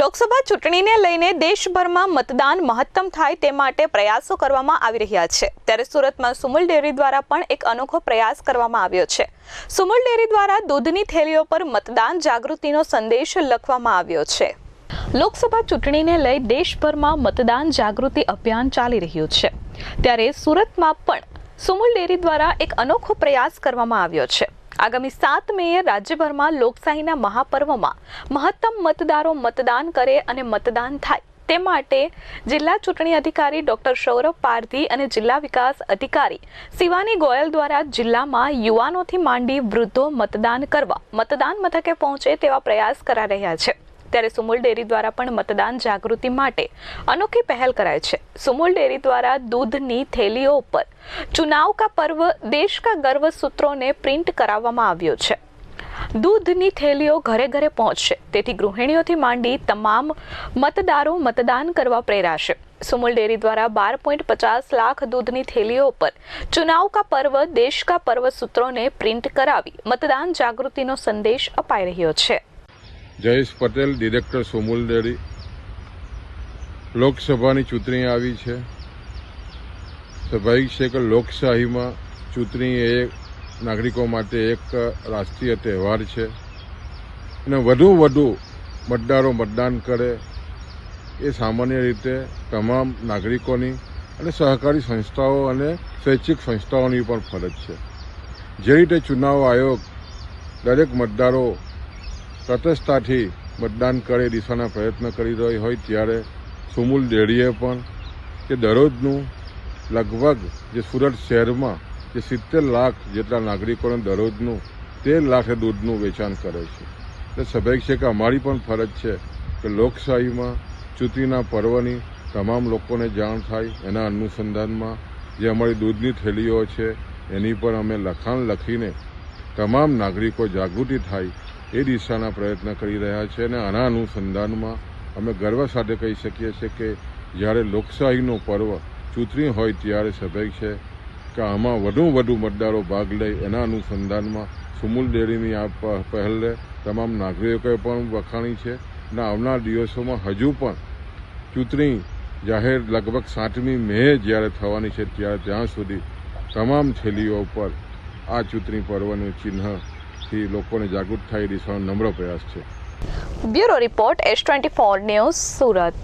લોકસભા ચૂંટણીને લઈને દેશભરમાં મતદાન મહત્તમ થાય તે માટે પ્રયાસો કરવામાં આવી રહ્યા છે. ત્યારે સુરતમાં સુમુલ ડેરી દ્વારા પણ એક અનોખો પ્રયાસ કરવામાં આવ્યો છે. સુમુલ ડેરી દ્વારા દૂધની થેલીઓ પર મતદાન જાગૃતિનો સંદેશ લખવામાં આવ્યો છે. લોકસભા ચૂંટણીને લઈ દેશભરમાં મતદાન જાગૃતિ અભિયાન ચાલી રહ્યું છે. ત્યારે સુરતમાં પણ સુમુલ ડેરી દ્વારા એક અનોખો પ્રયાસ કરવામાં આવ્યો છે. આગામી સાત મેએ રાજ્યભરમાં લોકશાહીના મહાપર્વમાં મહત્તમ મતદારો મતદાન કરે અને મતદાન થાય. તે માટે જિલ્લા ચૂંટણી અધિકારી ડોક્ટર સૌરભ પારધી અને જિલ્લા વિકાસ અધિકારી શિવાની ગોયલ દ્વારા જિલ્લામાં યુવાનોથી માંડી વૃદ્ધો મતદાન કરવા, મતદાન મથકે પહોંચે તેવા પ્રયાસ કરા રહ્યા છે. ત્યારે સુમુલ ડેરી દ્વારા પણ મતદાન જાગૃતિ માટે અનોખી પહેલ કરાય છે. સુમુલ ડેરી દ્વારા દૂધની થેલીઓ ઉપર ચુનાવ કા પર્વ, દેશ કા ગર્વ સૂત્રોને પ્રિન્ટ કરાવવામાં આવ્યો છે. દૂધની થેલીઓ ઘરે ઘરે પહોંચશે. તેથી ગૃહિણીઓથી માંડી તમામ મતદારો મતદાન કરવા પ્રેરાશે. સુમુલ ડેરી દ્વારા બાર પોઈન્ટ પચાસ લાખ દૂધની થેલીઓ પર ચુનાવ કા પર્વ, દેશ કા પર્વ સૂત્રોને પ્રિન્ટ કરાવી મતદાન જાગૃતિનો સંદેશ અપાઈ રહ્યો છે. જયેશ પટેલ, ડિરેક્ટર સોમુલ ડેરી લોકસભાની ચૂંટણી આવી છે. સ્વાભાવિક છે કે લોકશાહીમાં ચૂંટણી એ નાગરિકો માટે એક રાષ્ટ્રીય તહેવાર છે. અને વધુ વધુ મતદારો મતદાન કરે એ સામાન્ય રીતે તમામ નાગરિકોની અને સહકારી સંસ્થાઓ અને સ્વૈચ્છિક સંસ્થાઓની પણ ફરજ છે. જે રીતે ચુનાવ આયોગ દરેક મતદારો તટસ્થતાથી મતદાન કરે દિશાના પ્રયત્ન કરી રહી હોય ત્યારે સુમુલ દેડીએ પણ કે દરરોજનું લગભગ જે સુરત શહેરમાં જે સિત્તેર લાખ જેટલા નાગરિકોને દરરોજનું તેર લાખે દૂધનું વેચાણ કરે છે. એટલે સ્વાભાવિક છે કે અમારી પણ ફરજ છે કે લોકશાહીમાં ચૂંટણીના પર્વની તમામ લોકોને જાણ થાય, એના અનુસંધાનમાં જે અમારી દૂધની થેલીઓ છે, એની પર અમે લખાણ લખીને તમામ નાગરિકો જાગૃતિ થાય એ દિશાના પ્રયત્ન કરી રહ્યા છે અને આના અનુસંધાનમાં અમે ગર્વ સાથે કહી શકીએ છીએ કે જ્યારે લોકશાહીનો પર્વ ચૂંટણી હોય ત્યારે સ્વાભાવિક છે કે આમાં વધુ વધુ મતદારો ભાગ લે એના અનુસંધાનમાં સુમૂલ ડેરીની આ પહેલને તમામ નાગરિકોએ પણ વખાણી છે અને આવનાર દિવસોમાં હજુ પણ ચૂંટણી જાહેર લગભગ સાતમી મે જ્યારે થવાની છે ત્યારે ત્યાં સુધી તમામ થેલીઓ પર આ ચૂંટણી પર્વનું ચિહ્નથી લોકોને જાગૃત થાય એ દિશાનો નમ્ર પ્રયાસ છે. Bureau report S twenty four news Surat.